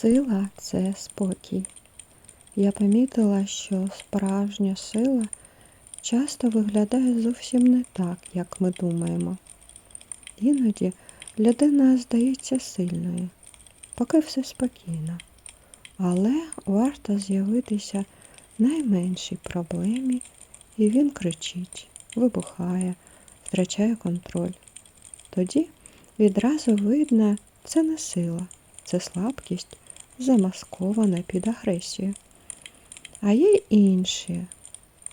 Сила це спокій. Я помітила, що справжня сила часто виглядає зовсім не так, як ми думаємо. Іноді людина здається сильною, поки все спокійно. Але варто з'явитися найменшій проблемі, і він кричить, вибухає, втрачає контроль. Тоді відразу видно, це не сила, це слабкість, замаскована під агресію. А є інші,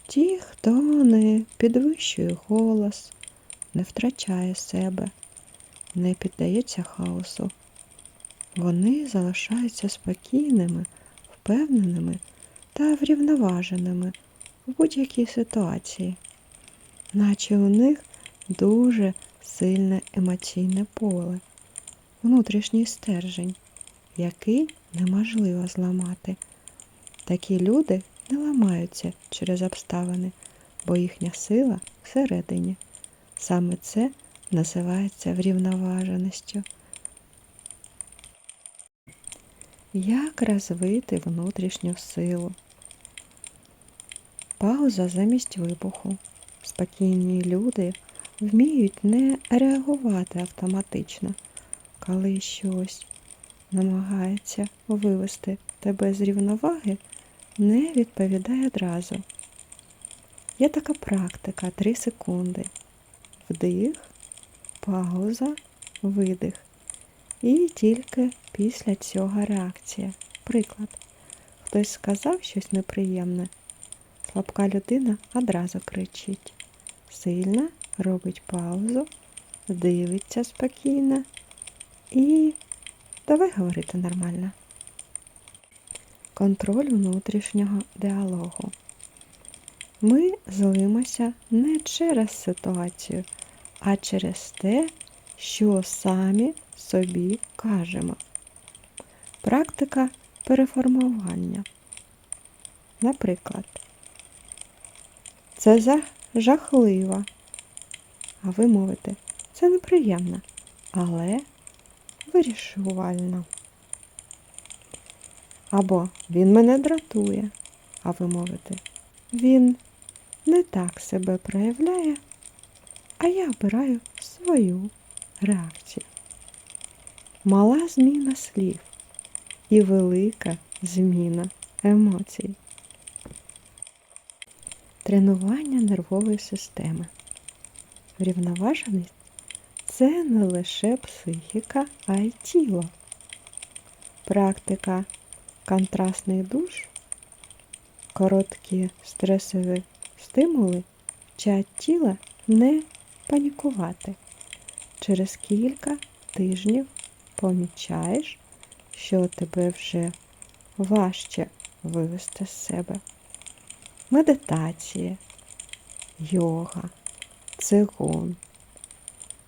ті, хто не підвищує голос, не втрачає себе, не піддається хаосу. Вони залишаються спокійними, впевненими та врівноваженими в будь-якій ситуації, наче у них дуже сильне емоційне поле, внутрішній стержень, який неможливо зламати. Такі люди не ламаються через обставини, бо їхня сила всередині. Саме це називається врівноваженістю. Як розвити внутрішню силу? Пауза замість вибуху. Спокійні люди вміють не реагувати автоматично, коли щось намагається вивести тебе з рівноваги, не відповідай одразу. Є така практика 3 секунди. Вдих, пауза, видих. І тільки після цього реакція. Приклад. Хтось сказав щось неприємне. Слабка людина одразу кричить. Сильна робить паузу, дивиться спокійно і давай говорити нормально. Контроль внутрішнього діалогу. Ми злимося не через ситуацію, а через те, що самі собі кажемо. Практика переформування. Наприклад, це жахливо. А ви мовите, це неприємно, але вирішувально. Або він мене дратує, а ви мовите, він не так себе проявляє, а я обираю свою реакцію. Мала зміна слів і велика зміна емоцій. Тренування нервової системи. Врівноваженість це не лише психіка, а й тіло. Практика контрастний душ, короткі стресові стимули вчать тіла не панікувати. Через кілька тижнів помічаєш, що тебе вже важче вивести з себе. Медитація, йога, цигун.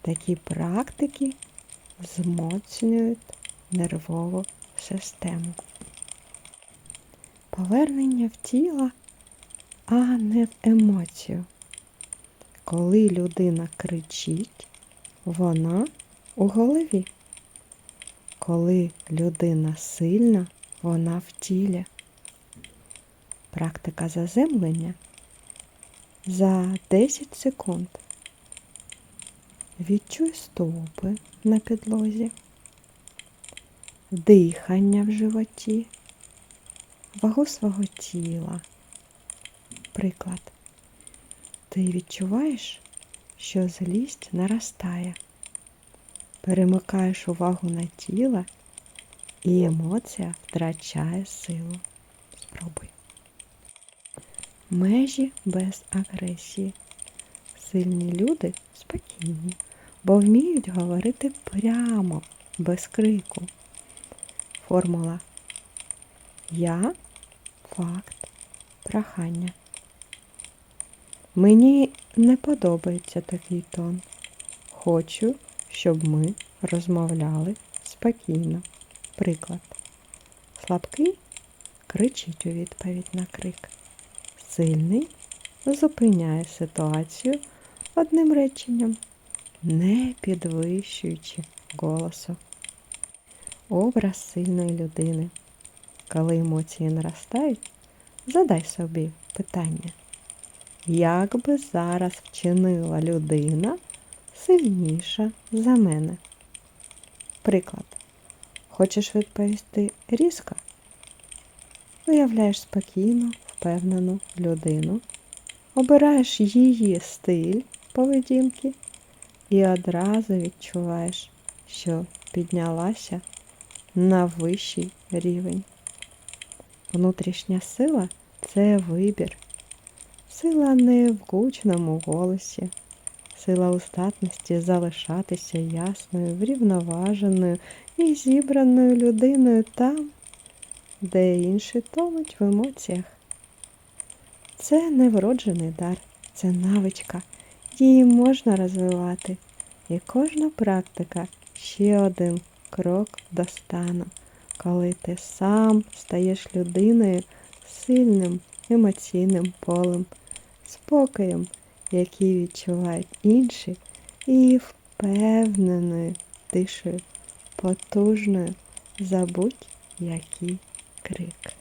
Такі практики змоцнюють нервову систему. Повернення в тіло, а не в емоцію. Коли людина кричить, вона у голові. Коли людина сильна, вона в тілі. Практика заземлення за 10 секунд. Відчуй стопи на підлозі, дихання в животі, вагу свого тіла. Приклад. Ти відчуваєш, що злість наростає. Перемикаєш увагу на тіло і емоція втрачає силу. Спробуй. Межі без агресії. Сильні люди спокійні, бо вміють говорити прямо, без крику. Формула Я факт прохання. Мені не подобається такий тон. Хочу, щоб ми розмовляли спокійно. Приклад. Слабкий кричить у відповідь на крик. Сильний зупиняє ситуацію одним реченням, не підвищуючи голосу. образ сильної людини. Коли емоції наростають, задай собі питання. Як би зараз вчинила людина сильніша за мене? Приклад. Хочеш відповісти різко? Уявляєш спокійну, впевнену людину, обираєш її стиль поведінки і одразу відчуваєш, що піднялася на вищий рівень. Внутрішня сила це вибір. Сила не в гучному голосі, сила у здатності залишатися ясною, врівноваженою і зібраною людиною там, де інші тонуть в емоціях. Це не вроджений дар, це навичка. Її можна розвивати. І кожна практика ще один крок до стану, коли ти сам стаєш людиною сильним емоційним полем, спокоєм, який відчувають інші, і впевненою тишею, потужною за будь-який крик.